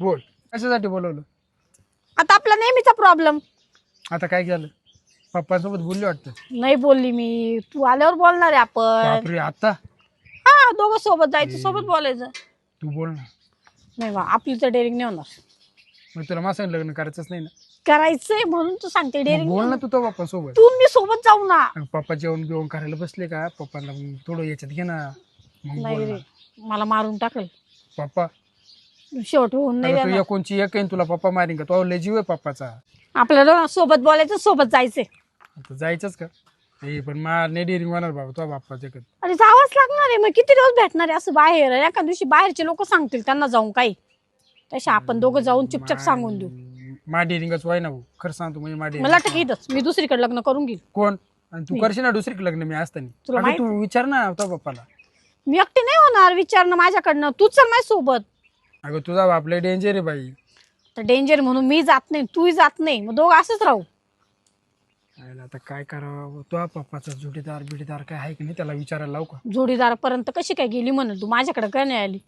बोल. कशासाठी बोलवलं? आता आपला नेहमीचा प्रॉब्लेम आता काय झालं? पप्पासोबत बोलली वाटतं? नाही बोलली मी. तू आल्यावर बोलणार आहे आपण. बापरे आता? हा दोघं सोबत जायचं सोबत बोलायचं. तू बोल ना. नाही बा आपली तर डेअरिंग नाही होणार. मग तुला माझं लग्न करायचंच नाही ना? करायचंय म्हणून तू सांगते मग डेअरिंग बोल ना तू तो पप्पा सोबत तू मी सोबत जाऊ ना. पप्पा जेवण बिवण करायला बसले का? पप्पाला मग थोडं याच्यात घे ना. मग नाही रे ना. मला मारून टाकल. पप्पा शेवट होऊन नाही देणार. एकोणची एक आहे तुला पप्पा मारीन का? तो लय जीव आहे पप्पाचा. आपल्याला सोबत बोलायचं सोबत जायचंय. आता जायचंच का? हे पण मा नाही डेअरिंग होणार बाबा तो बाप्पाच्या कडे अरे जावंच लागणार आहे मग किती दिवस भेटणार आहे असं बाहेर? एका दिवशी बाहेरचे लोक सांगतील त्यांना जाऊन काही. तसे आपण दोघं जाऊन चुपचाप सांगून देऊ. मा डेअरिंगच व्हाय ना भाऊ. खरं सांगतो म्हणजे मा मला टकीतच मी दुसरीकडे लग्न करून घेईल. कोण? आणि तू करशील ना दुसरीकडे लग्न? मी असताना. तुला अगं माहित- तू विचार ना तो पप्पाला मी एकटी नाही होणार विचारणं माझ्याकडनं. तूच चल माझ्या सोबत अगं तुझा बाप लय डेंजर आहे बाई. तर डेंजर म्हणून मी जात नाही तूही जात नाही मग दोघं असंच राहू. आता काय करावं? तो पप्पाचा जुडीदार बिडीदार काय आहे की नाही त्याला विचारायला लावू का? जोडीदारापर्यंत कशी काय गेली म्हणल तू? माझ्याकडे काय नाही आली.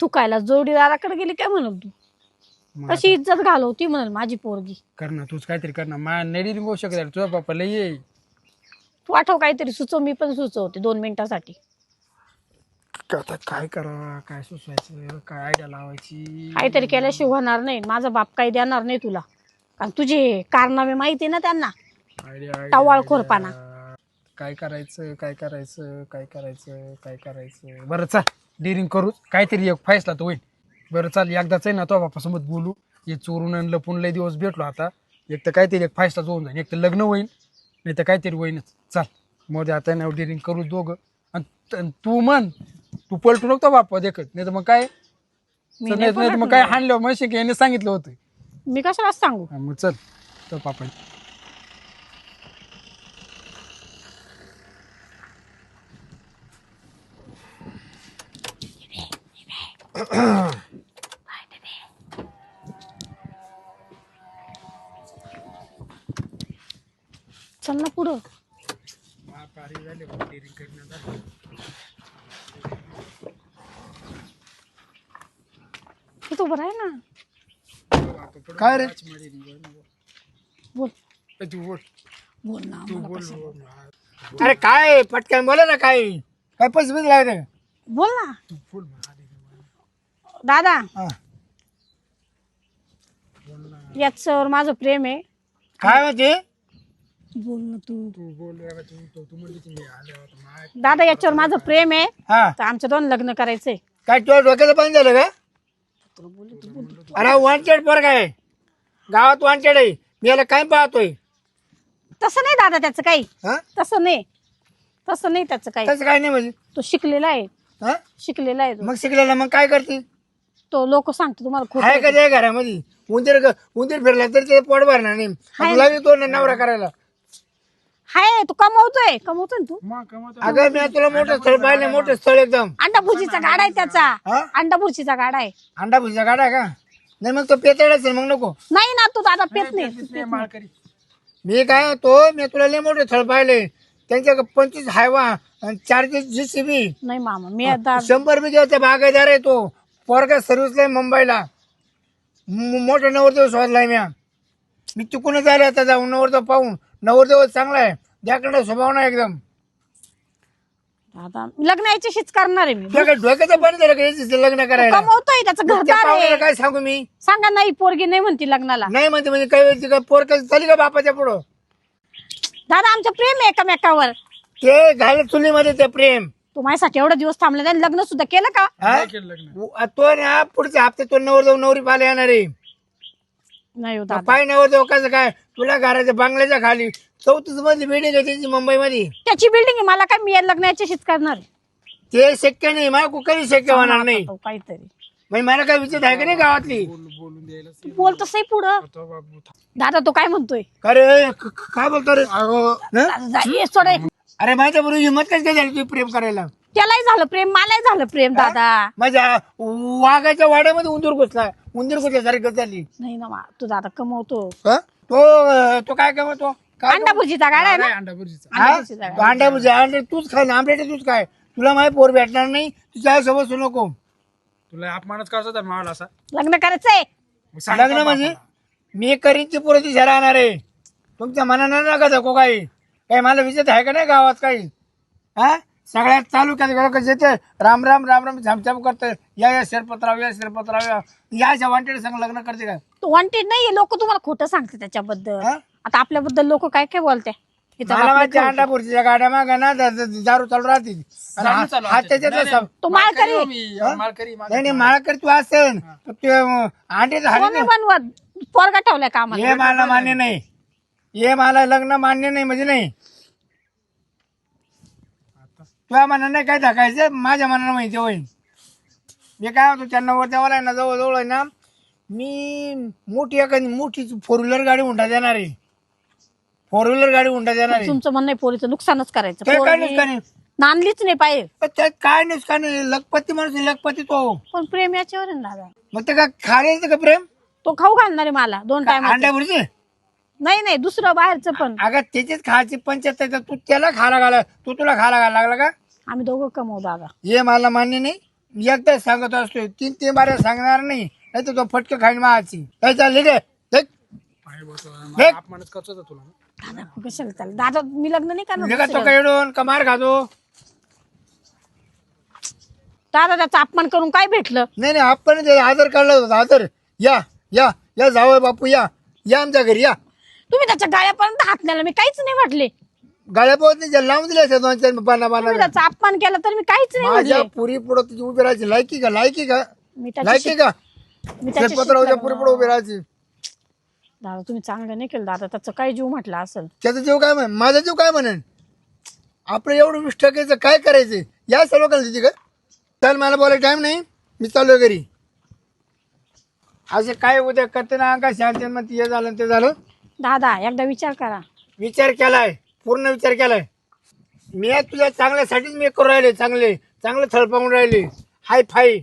तू कायला जोडीदाराकडे गेली काय म्हणल तू? मग कशी इज्जत घालवती म्हणल माझी पोरगी? कर ना तूच काहीतरी कर ना. मा डेअरिंग होऊ शकत. तुझा पप्पा लय ये तू आठव काहीतरी सुचव मी पण सुचवते दोन मिनिटासाठी. आता काय करावं काय सुचवायचं काय आयडिया लावायची? काहीतरी केल्याशिवाय होणार नाही. माझा बाप काही देणार नाही तुला. कारण तुझे कारनामे माहिती ना त्यांना? आयडिया टवाळखोरपणा. काय करायचं काय करायचं काय करायचं काय करायचं? बरं चाल. डेअरिंग करू. काहीतरी एक फैसला तो होईल. बरं चाल. एकदाच आहे ना तो बापासोबत बोलू. हे चोरून आणि लपून लय दिवस भेटलो आता. एक तर काहीतरी एक फैसला होऊन जाईल एक तर लग्न होईल नाही तर काहीतरी होईनच. चाल. मध्ये आता ना डेअरिंग करू दोघं. आणि त- आणि तू म्हण. तू पलटू नको बाप्पा देखत. नाही तर मग काय? मी नाही नाही तर मग. काय हाणलं की याने सांगितलं होतं. मी कशाला सांगू? हा, मग चल. तो पापा चल ना पुढं. तू उभं राह ना. काय रे? बोल. तू बोल. बोल ना तू मला बोल कसं- अरे काय पटकन बोला ना काय काय पैसे बिसे लागले? बोल ना. तू बोल दादा. हा. याच्यावर माझं प्रेम आहे. काय म्हणजे? बोल ना तू. तू बोल तू तू तू म्हणली की मी आले होते माय दादा याच्यावर माझं प्रेम आहे. हा. तर आमच्या दोन लग्न करायचंय. काय तुझ्या डोक्याचं बंद झालं का? अरे वांचेड पोर काय गावात वांचेड आहे. मी याला काय पाहतोय. तसं नाही दादा त्याचं काही. हा? तसं नाही. तसं नाही त्याचं काही. तसं काय नाही म्हणजे. तो शिकलेला आहे. हा? शिकलेला आहे तो. मग शिकलेला मग काय करते तो लोक सांगतो तुम्हाला आहे का खोट ते. घरामध्ये? उंदीर ग- उंदीर फिरला तरी ते पोट भरणार नाही. लागली तो ना नवरा करायला. हाय तू कमवतोय? कमवतोय ना तू? मग कमवतो अगं मी तुला मोठं स्थळ पाहिलं मोठं स्थळ एकदम. अंडा भुर्जीचा गाडा आहे त्याचा. हा? अंडा भुर्जीचा गाडा आहे. अंडा भुजा गाडा का? नाही मग तो पेतळाच आहे मग नको. नाही ना तू दादा पेत नाही. माळकरी. मी काय होतो मी तुला लय मोठे स्थळ पाहिले त्यांच्या पंचवीस हायवा आणि चारशे जी सी बी नाही मामा मी आता शंभर बिघ्याचा बागायदार आहे तो. पोरगा सर्व्हिसला आहे मुंबईला. म- मोठा नवरदेव शोधलाय म्या. मी चुकूनच आले आता जाऊन नवरदेव पाहून. नवरदेव चांगला आहे. द्याकडे स्वभाव नाही एकदम. दादा लग्न याच्याशीच करणार आहे मी. तुला काय डोक्याचं झालं का लग्न करायला. कमवतोय त्याचं त्या घरदार पाहुण्याला आहे काय सांगू मी? सांगा नाही पोरगी नाही म्हणती लग्नाला. नाही म्हणते म्हणजे काही वेळची काय पोर काय झाली का बापाच्या पुढं? दादा आमचं प्रेम आहे एकमेकावर. ते घाल चुलीमध्ये ते प्रेम. तू माझ्यासाठी एवढे दिवस थांबले त्याने लग्न सुद्धा केलं का? हा? केलं लग्न. उ- तो ना पुढच्या हप्त्यात तो नवरदेव नवरी पाहायला येणार आहे. नाही हो दादा. पाय कसं काय? तुला घराच्या बांगल्याच्या खाली चौतीसमध्ये बिल्डिंग आहे त्यांची मुंबईमध्ये. त्याची बिल्डिंग आहे मला काय मी या लग्न याच्याशीच करणार आहे. ते शक्य नाही मला कधी शक्य होणार नाही. तो काहीतरी. म्हणजे मला काय विचार आहे का नाही गावातली? बोलून द्यायला तू बोल तसंही पुढं. दादा तो काय म्हणतोय? अरे क- क- काय बोलतो रे? हं? दादा, जा, ये सोड. हे. अरे माझ्या बरोबर हिंमत कशी काय झाली तुझी प्रेम करायला? त्यालाही झालं प्रेम मलाही झालं प्रेम दादा. माझ्या वाघाच्या वाड्यामध्ये उंदीर घुसला. उंदीर घुसल्यासारखी झाली. नाही ना मा, तू दादा कमवतो. हं? तो तो काय कमवतो? काय अंडा भुजीचा गाडा आहे ना? अंडा हा? भुजीचा तो अंडे तूच खाय ना आमलेट तूच काय तुला माहिती पोर भेटणार नाही तुझ्या सोबत नको तुला अपमानच करायचा होता मावाला असा? लग्न करायचंय. मग सांग लग्न म्हणजे? मी करीन ती पुढे दिशा राहणार आहे. तुमच्या मनानं नका दाखव काही. काही मला विचारत आहे का नाही गावात काही? हा? सगळ्यात तालुक्यात लोक येते राम राम राम राम झामझाम करते. या या शेरपत्राव या शेरपत्राव या. याच्या वांटेड संग लग्न करते का? तू वॉन्टेड नाहीये. लोक तुम्हाला खोटं सांगते त्याच्याबद्दल. हा? आता आपल्याबद्दल लोक काय काय बोलते? मला माहिती खवटे. अंडापूरच्या गाड्या माग ना द- द- दारू चालू राहते. आणि हा- चालू हा आमच्या. त्याच्यातला नाही, सब- नाही, तो माळकरी. हो मी, नाही नाही तू असेल तर ते अंडे झाले कोणी बनवत? पोरगा ठेवलाय का आम्हाला हे मला मान्य नाही. हे मला लग्न मान्य नाही म्हणजे नाही. तुझ्या मनानं नाही काय टाकायचं? माझ्या मनानं माहिती होईल मी काय होतो त्यांना वर तेव्हा आहे ना जवळ जवळ आहे ना मी मोठी एखादी मोठी फोर व्हीलर गाडी उंडा देणार आहे. फोर व्हीलर गाडी उंडा देणार आहे. तुमचं म्हणणं आहे पोरीचं नुकसानच करायचं. ते काय पोरगी नुकसान आहे? नांदलीच नाही पाहिजे. पण त्यात काय नुकसान आहे? लखपती माणूस आहे, लखपती तो. पण प्रेम याच्यावर आहे ना दादा. मग ते काय खाण्याचं का प्रेम? तो खाऊ घालणार आहे मला दोन टाइम अंड्या भरचे नाही नाही दुसरं बाहेरचं पण. अगं त्याचीच खायची पंचायत आहे तर तू त्याला खायला घाला. तू तुला खायला घाला लागला का? आम्ही दोघं कमवू दादा. हे मला मान्य नाही. एकदा सांगत असतो तीन तीन बाऱ्या सांगणार नाही. नाही तर तो फटके खाईन काय चालले पाय. मला अपमानच होता तुला. दादा कशाला दादा मी लग्न नाही करणार निघा तो दुसऱ्याला. काय येडून का मार खातो? दादा त्याचा अपमान करून काय भेटलं? नाही नाही आपण ते आधार काढला होता आधार या या या जावं बापू या. या आमच्या घरी या. तुम्ही त्याच्या गाड्यापर्यंत हात नेला मी काहीच नाही म्हटले. गाड्या नाही लावून दिल्या असत्या दोन चार बाना बाना तुम्ही त्याचा अपमान केला तर मी काहीच नाही माझ्या म्हटले. पुरी पुढं तुझी उभी राहायची लायकी का लायकी का? मी लायकी का? मी त्याच्याशी शेतपत्रावरच्या पुरी पुढे उभी राहायची. दादा तुम्ही चांगलं नाही केलं दादा त्याचं काय जीव म्हटलं असेल. त्याचा जीव काय म्हण माझा जीव काय म्हणेन? आपलं एवढं वीस टक्क्याचं काय करायचं? या सर्व करायची का चल मला बोलायला टाइम नाही. मी चाललोय घरी. असे काय उद्या करते ना का शांती मग हे झालं आणि ते झालं. दादा एकदा विचार करा. विचार केलाय पूर्ण विचार केलाय. मी आज तुझ्या चांगल्यासाठीच मी करू राहिले चांगले चांगले थळपावून राहिले. Hi fi.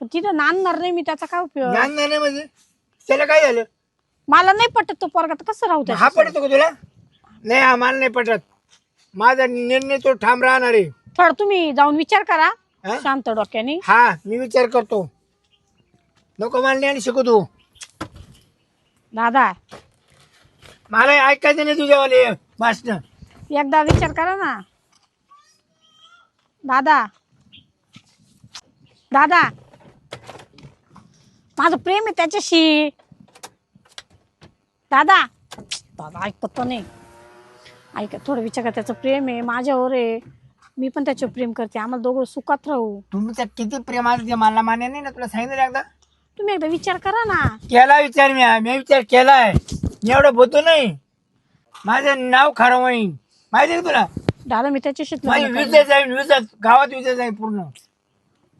पण तिथं नांदणार नाही मी त्याचा काय उपयोग? ज्ञान नाही ना म्हणजे? त्याला काय झालं? मला नाही पटत तो पोरगा तर कसं राहू हा? पडतो का तुला? नाही हा मला नाही पटत. माझा निर्णय तो ठाम राहणार आहे. थोडं तुम्ही जाऊन विचार करा हा? शांत डोक्याने. हा मी विचार करतो. नको मानले आणि शिकू तू. दादा मला ऐकायचं नाही तुझ्यावाले भाषण एकदा विचार करा ना. दादा. दादा. माझं प्रेम आहे त्याच्याशी. दादा. दादा ऐकत नाही. ऐका थोडं विचार करा त्याचं प्रेम आहे माझ्यावर आहे. मी पण त्याच्यावर प्रेम करते आम्हाला दोघं सुखात राहू. तुमचं किती प्रेमाचं ते मला मान्य नाही ना तुला सांगितलं एकदा? तुम्ही एकदा विचार करा ना. केला विचार मी मी विचार केलाय. एवढं बोलतो नाही. माझं नाव खरं होईन. माहिती आहे का तुला? दादा मी त्याच्याशी माझी लग्न करणार. विजय जाईन विजत गावात विजय जाईन पूर्ण.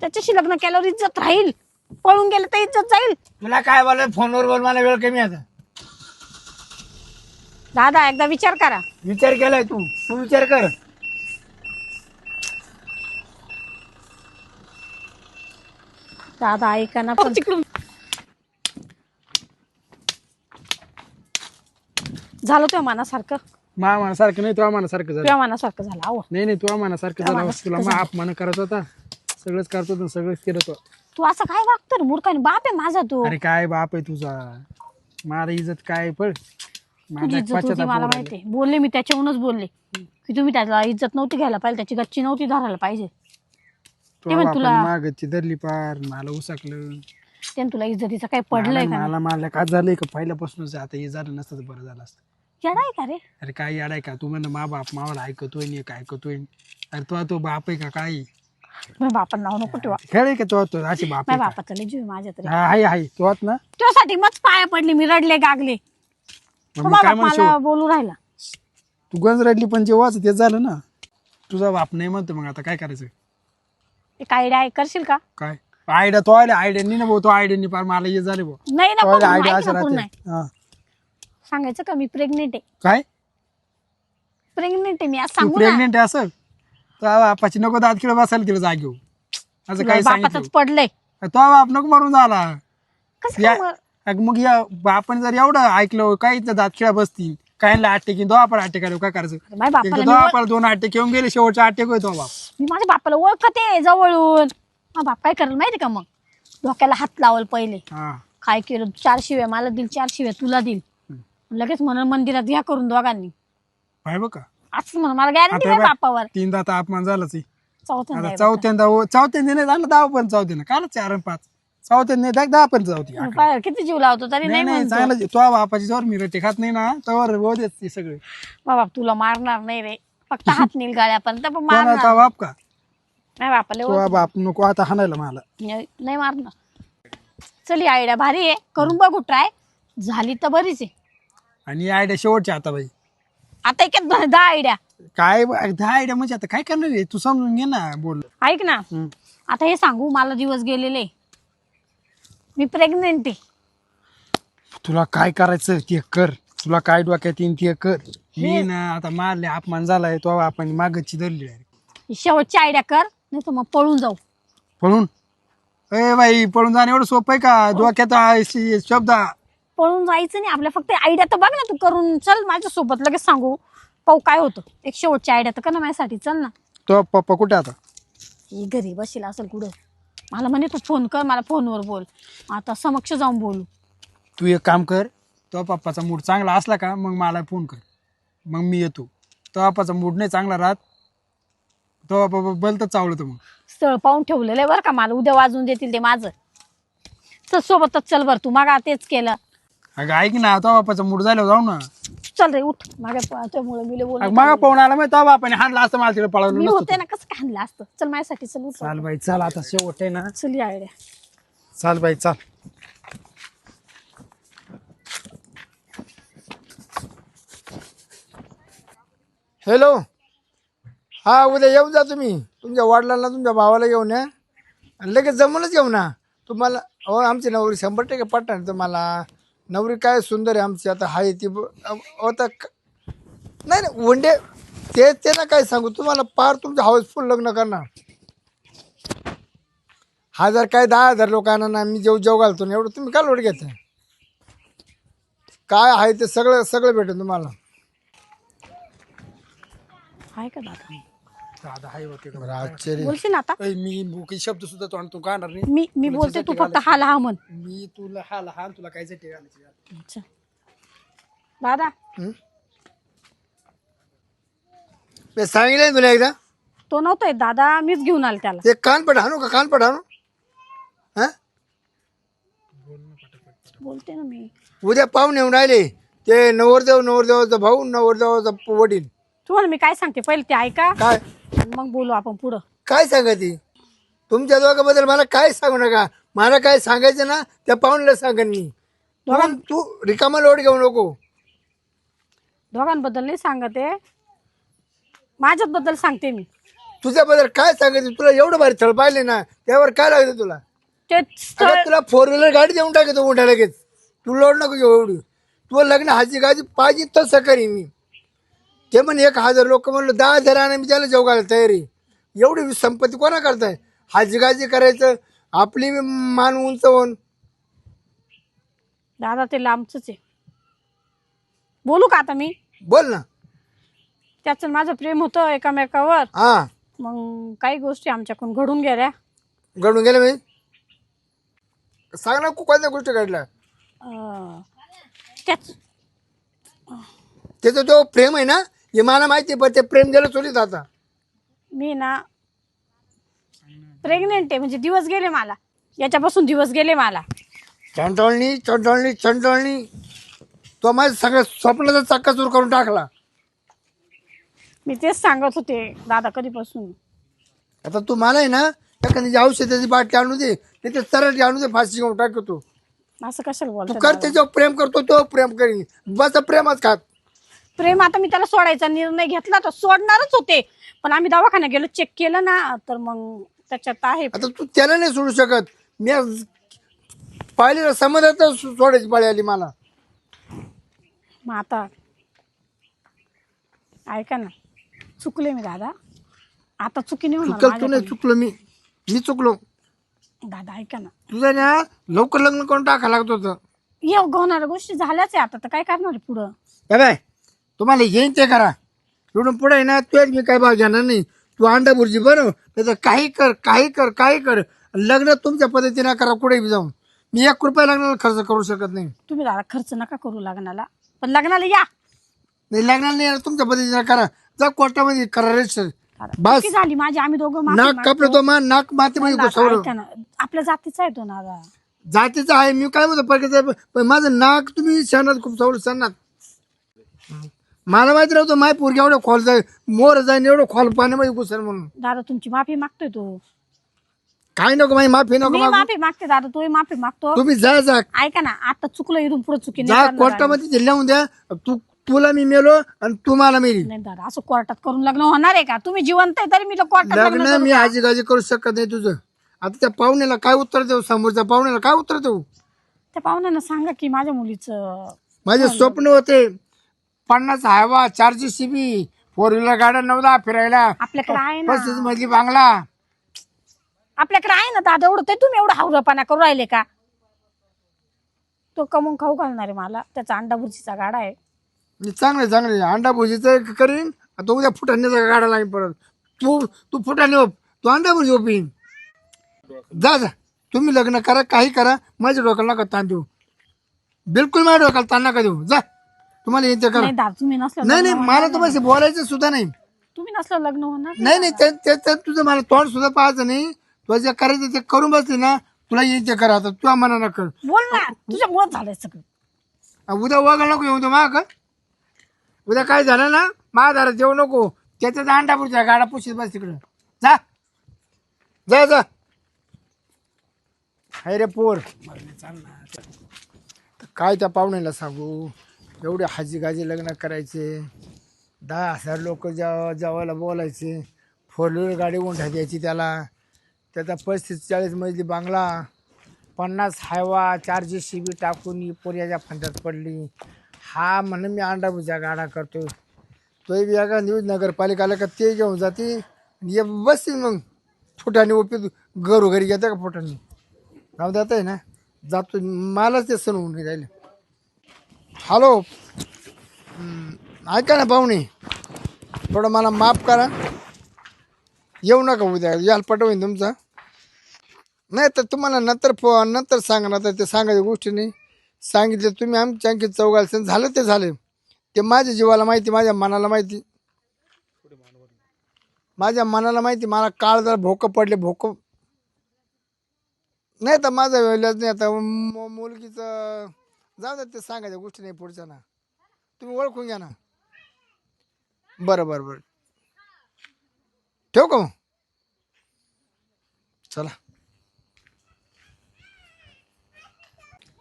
त्याच्याशी लग्न केल्यावर इज्जत राहील. पळून गेलं तर इज्जत जाईल. तुला काय बोलाय फोनवर बोल मला वेळ कमी आता. दादा एकदा विचार करा. विचार केलाय तू. तू विचार कर. दादा ऐका ना पण झालं तुझ्या मनासारखं? मा मनासारखं नाही तुझ्या मनासारखं झालं. तुझ्या मनासारखं झालं आहो. नाही नाही तुझ्या मनासारखं तुझ्या झालं. तुला मा अपमान करत होता. सगळंच करत होता सगळंच केलं तो तू असं काय वागतो रे मूर्खाने? बाप आहे माझा तू. अरे काय बाप आहे तुझा? माझा इज्जत काय तुझी इज्जत होती मला माहिती आहे. बोलले मी त्याच्याहूनच बोलले. की तुम्ही त्याला इज्जत नव्हती घ्यायला पाहिजे त्याची गच्ची नव्हती धरायला पाहिजे. ते म्हण तुला- मागची धरली पार मला उसाकलं. त्यानं तुला इज्जतीचं काही पडलंय मला का मला मारलं का? झालंय का? पहिल्यापासूनच आहे. आता हे झालं नसतं तर बरं झालं असतं. का रे? अरे काय याडाय का? तू म्हणणं मा बाप मावाला ऐकतोय नाही काय ऐकतोय. अरे तो तो बाप आहे का काय? माझ्या नाव नको ठेवा. खेळ का तो तो? अशी बाप आहे माझ्या का? बापाचं लय जीव आहे हा तो ना? तुझ्यासाठी मच पाया पडली मी रडले गागले. मग तो मी काय बाप म्हणतो? मला बोलू राहिला. तू गंज रडली पण जेव्हाच तेच झालं ना तुझा बाप नाही म्हणतो मग आता काय करायचं? एक आयडिया आहे करशील का? काय? आयडिया तो आयडिया आयडिया नाही ना भाऊ तो आयडिया पार मला हे झाले भाऊ. नाही तो नको आयडिया असं ना. राहते. हा. सांगायचं का? मी प्रेग्नेंट आहे. काय? प्रेग्नेंट आहे मी. आज तू सांगू ना. प्रेग्नेंट आहे असं? बापाची नको दात किलो बसायला तिला जागेऊ असं बापाचंच सांगितलं पडलंय. तो बाप नको मरून झाला. कसं या- काय मग? अग मग या बापाने जर एवढं ऐकलं काही तर दात खिळा बसतील काहींना आठ टेकी दो आपण आठ काय करायचं? माझ्या बापाला एकदा मी दोन आठ टेक येऊन गेले शेवटच्या आठ टेक तो बाप. मी माझ्या बापाला ओळखते जवळून. बाप काय करेल माहिती का मग? डोक्याला हात लावल पहिले. हा. काय केलं? चार शिव्या मला दिल चार शिव्या तुला दिल. लगेच म्हणून मंदिरात घ्या करून दोघांनी. पाय बघ का? असं म्हणून मला गॅरंटी आता नाही बघ. बापावर. तीनदा आता अपमान झालाच आहे. चौथ्यांदा आता आहे चौथ्यांदा हो- चौथ्यांदा नाही झालं दहा पण चौथ्यांदा. काल चार आणि पाच. चौथ्यांदा नाही, दहा पण चौथी बघा. पाय, किती जीव लावतो तरी नाही नाही नाही म्हणतो. चांगलं जे- तो बापाची जोर मी रट्टे खात नाही ना तवर रोज ते सगळे. बाबा तुला मारणार नाही रे. फक्त हात नील गाड्यापर्यंत पण कोणाचा मारणार बाप का? नाही बापाला तो बाप नको आता हाणायला मला. नाही नाही मारणार. चल ही आयडिया भारी आहे. करून बघू ट्राय झाली तर बरीच आहे. आणि आयडिया शेवटची आता बाई. आता एक दहा आयडिया. काय ब- दहा आयडिया म्हणजे आता काय करणार आहे? तू समजून घे ना बोल. ऐक ना. हम्म. आता हे सांगू मला दिवस गेलेले. मी प्रेग्नेंट आहे. तुला काय करायचं ते कर. तुला काय डोक्यात येईन ते कर. मी ना आता मारले अपमान झालाय तो आपण मागची धरली direct. ही शेवटची आयडिया कर नाही तर मग पळून जाऊ. पळून? ए बाई पळून जाणं एवढं सोपं आहे का? डोक्यात आहे शी- शब्द पळून जायचं नाही. आपल्या फक्त आयडिया तर बघ ना तू करून चल माझ्या सोबत लगेच सांगू. पाहू काय होतं. एक शेवटची आयडिया तर कर ना माझ्यासाठी. चल ना. तो पप्पा कुठे आता? ही घरी बसेल असेल कुठं? मला म्हणे तू फोन कर मला फोनवर बोल. आता समक्ष जाऊन बोलू. तू एक काम कर तो पप्पाचा मूड चांगला असला का मग मला फोन कर. मग मी येतो. तो पप्पाचा मूड नाही चांगला राहत. तो पप्पा बलतच चावलं मग. स्थळ पाहून ठेवलेलं आहे बरं का. मला उद्या वाजून देतील ते माझं. तर सोबतच चल बरं तू. मागा तेच केलं. अगं ऐक ना तो बापाचा मूड झाल्यावर जाऊ ना. चल रे उठ. मागे त्यामुळे मी लय बोलले. अगं मागा पाहून आला मग तो बापाने हाणला असतं मला तिकडे पळवलं मी नसतं होते ना कसं काय आणलं असतं? चल माझ्यासाठी चल उठ. चाल बाई चाल आता शेवट आहे ना. चल या आयडिया चाल बाई चाल. हॅलो. हा उद्या येऊन जा तुम्ही. तुमच्या वडिलांना तुमच्या भावाला घेऊन या. आणि लगेच जमूनच घेऊ ना तुम्हाला हो आमची नवरी शंभर टक्के पटणार तुम्हाला. नवरी काय सुंदर आहे आमची आता हाय ती ब- आता क- नाही नाही वंडे ते ते ना काय सांगू तुम्हाला पार तुमचं हाऊसफुल लग्न करणार. हजार काय दहा हजार लोकांना ना मी जेव जेव घालतो ना एवढं तुम्ही काय लोट घेता काय आहे ते सगळं सगळं भेटेल तुम्हाला. आहे का दादा? दादा हाय होते का? बरं, आश्चर्य. बोलशील ना आता? ऐ, मी शब्द सुद्धा तोंड तू काढणार नाही. मी मी बोलते तू फक्त हा लहा म्हण. मी तुला हा लहान तुला काय साठी घालायची अच्छा. दादा. हं? मी सांगितलं ना तुला एकदा. तो नव्हतोय. दादा मीच घेऊन आले त्याला. ते कानपट हाणू का? कानपट हाणू? हा? बोलते ना मी. उद्या पाहुणे येऊन राहिले. ते नवरदेव नवरदेवाचा भाऊ नवरदेवाचा वडील. तुम्हाला मी काय सांगते? पहिले ते ऐका. काय? मग बोलू आपण पुढं. काय सांगायची? तुमच्या दोघांबद्दल मला काय सांगू नका. मला काय सांगायचं ना त्या पाहुण्याला सांगेन मी. तू तू रिकामा लोट घेऊ नको. दोघांबद्दल नाही सांगते. माझ्याच बद्दल सांगते मी. तुझ्याबद्दल काय सांगायचं? तुला एवढं भारी थळ पाहिले ना त्यावर काय लागतं तुला? ते स्थळ अगं तुला फोर व्हीलर गाडी देऊन टाकतो मोठ्या लगेच. तू लोड नको घेऊ एवढी. तू लग्न हाजी गाजी पाहिजे तसं करीन मी. ते म्हण एक हजार लोक म्हणलं दहा हजार आणि मी त्याला जेव घालायला तयारी एवढी संपत्ती कोणा करताय? हाजी गाजी करायचं आपली मान उंच होऊन. दादा ते लांबच आहे. बोलू का आता मी? बोल ना. त्याचं माझं प्रेम होतं एकामेकावर. हा. मग काही गोष्टी आमच्याकडून घडून गेल्या. घडून गेलं मी सांग ना कोणत्या गोष्टी घडल्या? अं, त्याच त्याचं जो प्रेम आहे ना हे मला माहिती पण ते प्रेम गेलं चोरीत आता. मी ना प्रेग्नेंट आहे म्हणजे दिवस गेले मला. याच्यापासून दिवस गेले मला. चंटोळणी चंटोळणी चंटोळणी तो माझं सगळं स्वप्नाचा चक्काचूर करून टाकला. मी तेच सांगत होते दादा कधीपासून. आता तू मला आहे ना एखादी औषधाची बाटली आणू दे त्याच्या सरळ आणू दे फाशी घेऊन टाकतो. असं कशाला तू बोलतो कर त्याच्यावर प्रेम करतो तो प्रेम करीन. बस प्रेमच खात. प्रेम आता मी त्याला सोडायचा निर्णय घेतला तर सोडणारच होते. पण आम्ही दवाखान्यात गेलो चेक केलं ना तर मग त्याच्यात आहे. आता तू त्याला नाही सोडू शकत. मी आज पाहिलेलं समजायच सोडायची पाळी आली मला. मग आता ऐका ना चुकले मी दादा. आता चुकीने होणार चुकल तू नाही माझ्याकडून. चुकलो मी. मी चुकलो. दादा ऐका ना. तुझं ना लवकर लग्न करून टाका लागत होतं. ये होणाऱ्या गोष्टी झाल्याच आहे आता तर काय करणार आहे पुढं? बाय. तुम्हाला येईन ते करा. एवढं पुढे ना तुझ्याच मी काय भाव घेणार नाही. तू अंडा बुर्जी बनव त्याचं काही कर काही कर काही कर. लग्न तुमच्या पद्धतीने करा कुठे बी जाऊन. मी एक रुपया लग्नाला खर्च करू शकत नाही. तुम्ही दादा खर्च नका करू लग्नाला. पण लग्नाला या. नाही लग्नाला नाही तुमच्या पद्धतीने करा. जा कोर्टामध्ये करा रेजिस्टर दादा, बस. चुकी झाली माझी? आम्ही दोघं माफी नाक मागतो. कापलं तो मा नाक मातीमध्ये घुसवलं. ऐका ना आपल्या जातीचा आहे तो नादा जातीचं आहे मी काय म्हणतो परकेचं पण माझं नाक तुम्ही सणात खूप सवड सणात मला माहिती नव्हतं माय पोरगी एवढं खोल जाय मोर जाईन एवढं खोल पाण्यामध्ये घुसेल म्हणून. दादा तुमची माफी मागतोय तो. काय नको माही माफी नको मी मागू. माफी मागते दादा तोही माफी मागतो. तुम्ही जा जा. ऐका ना आता चुकलं इथून पुढे चुकी नाही करणार. कोर्टामध्ये ते लिहून द्या. तू तुला मी मेलो आणि तू मला मेली. नाही दादा असं कोर्टात करून लग्न होणार आहे का? तुम्ही जिवंत आहे तरी मी कोर्टात लग्न लग्न करू मी का? आजी गाजी करू शकत नाही तुझं. आता त्या पाहुण्याला काय उत्तर देऊ? समोरच्या पाहुण्याला काय उत्तर देऊ? त्या पाहुण्यांना सांगा की माझ्या मुलीचं. माझे स्वप्न होते. पन्नास हायवा चारशे सीबी फोर व्हीलर गाड्या नव्हता फिरायला. आपल्याकडे आहे ना. पस्तीस मजली बांगला. आपल्याकडे आहे ना दादा एवढं ते तुम्ही एवढं हावरपणा करू राहिले का? तो कमवून खाऊ घालणार आहे मला. त्याचा अंडा भुर्जीचा गाडा आहे. मी चांगले चांगले अंडा भुजीचं करीन आता उद्या फुटाण्याचा गाडा लागेल परत. तू तू फुटाने ओप तू अंडा भुजी ओपीन. जा जा. तुम्ही लग्न करा काही करा. माझ्या डोक्याला नका ताण देऊ. बिलकुल माझ्या डोक्याला ताण नका देऊ. जा. तुम्हाला येते करा. नाही नसलं नाही नाही मला तुम्हाला बोलायचं सुद्धा नाही. तुम्ही नसलं लग्न होणार नाही. नाही त्या- त्या- त्यात तुझं मला तोंड सुद्धा पाहायचं नाही. तुला जे करायचं ते करून बसली ना तुला येईल ते करा आता तुझ्या मनानं कर. बोल ना तुझ्या मुळात झालंय सगळं. उद्या वागायला नको येऊ तो मा का उद्या काय झालं ना मा दारात जेवू नको. त्याच्यात अंडा पुढच्या गाडा पुशीत बस तिकडं. जा. जा जा. हाय रे पोर. तर काय त्या पाहुण्याला सांगू? एवढे हाजी गाजी लग्न करायचे. दहा हजार लोक जेव जेवायला बोलायचे. फोर व्हीलर गाडी उंठा द्यायची त्याला. त्याचा पस्तीस चाळीस मजली बांगला. पन्नास हायवा चारशे शिबी टाकून ही पोर्याच्या फंद्यात पडली. हा म्हणून मी अंडाभुजा गाडा करतो तोही बी एका न्यूज नगरपालिकाला का ते घेऊन जाते ये बसते मग. फुटाने ओपी घरोघरी घेते का फुटाने? जाऊ जात आहे ना. जातो. मलाच ते सण होऊन राहिलं राहिले. हॅलो ऐका ना पाहुणे. थोडं मला माफ करा. येऊ नका उद्या. याल पटवीन तुमचा. नाही तर तुम्हाला नंतर फो नंतर सांगा ना तर ते सांगायच्या गोष्टी नाही. सांगितले तुम्ही आमच्या आणखी चौघाल झालं ते झालं. ते माझ्या जीवाला माहिती माझ्या मनाला माहिती. माझ्या मनाला माहिती मला काळ जर भोकं पडले भोकं. नाही तर माझा वेळच नाही आता मुलगीचं जाऊ द्या ते सांगायच्या गोष्टी नाही पुढच्या ना. तुम्ही ओळखून घ्या ना. बरं बरं बरं. ठेवू का मग? चला.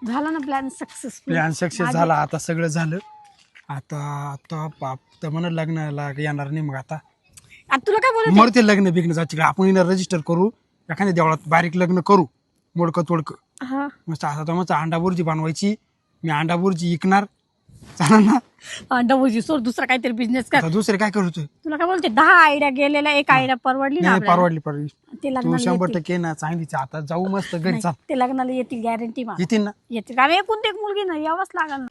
झाला ना प्लॅन सक्सेसफुल प्लॅन सक्सेस झाला आता सगळं झालं. आता आता बाप तर म्हणा लग्नाला येणार नाही मग आता. आता तुला काय बोलत मग ते लग्न बिग्न जायचे आपण रजिस्टर करू एखाद्या देवळात बारीक लग्न करू मोडकं तोडकं हा. मस्त आता तर मग अंडा बुर्जी बनवायची मी अंडा बुर्जी विकणार. चालेल ना. अंडा भुर्जी सोड दुसरा काहीतरी बिझनेस कर. आता दुसरे काय करू तू? तुला काय बोलते दहा आयडिया गेलेल्या एक आयडिया परवडली ना नाही आपल्याला? परवडली परवडली. ते तू लग्नाला शंभर येतील. टक्के ना चांगलीच आहे. आता जाऊ मस्त घरी चाल. ते लग्नाला येतील गॅरंटी मा. येतील ना. येतील. कारण एकूण एक मुलगी ना यावंच लागल ना.